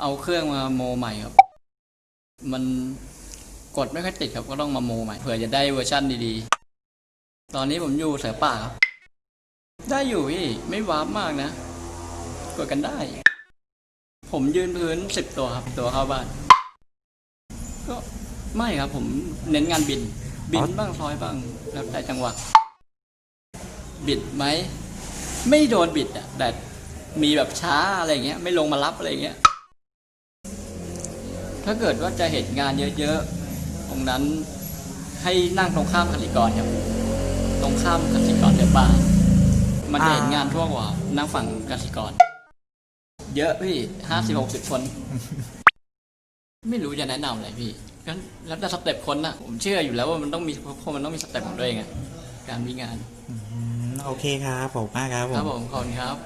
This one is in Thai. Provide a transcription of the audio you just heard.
เอาเครื่องมาโมใหม่ครับ มันกดไม่ค่อยติดครับก็ต้องมาโมใหม่เผื่อจะได้เวอร์ชั่นดีๆ ตอนนี้ผมอยู่เสือป่าครับ ได้อยู่พี่ไม่วาร์ปมากนะ กดกันได้ ผมยืนพื้นสิบตัวครับตัวเข้าบ้าน ก็ไม่ครับผมเน้นงานบิน บินบ้างซอยบ้าง แล้วแต่จังหวะ บิดไหมไม่โดนบิดอะแต่มีแบบช้าอะไรเงี้ย ไม่ลงมารับอะไรเงี้ย ถ้าเกิดว่าจะเห็นงานเยอะๆ ตรงนั้นให้นั่งตรงข้ามกสิกรครับ ตรงข้ามกสิกรเดือบ้านมันจะเห็นงานทั่วกว่านั่งฝั่งกสิกร เยอะพี่ห้าสิบหกสิบคน ไม่รู้จะแนะนำอะไรพี่แล้วแต่สเต็ปคนนะผมเชื่ออยู่แล้วว่ามันต้องมีคนมันต้องมีสเต็ปของตัวเองอะการมีงาน โอเคครับผมมากครับผม ครับผมขอบคุณครับ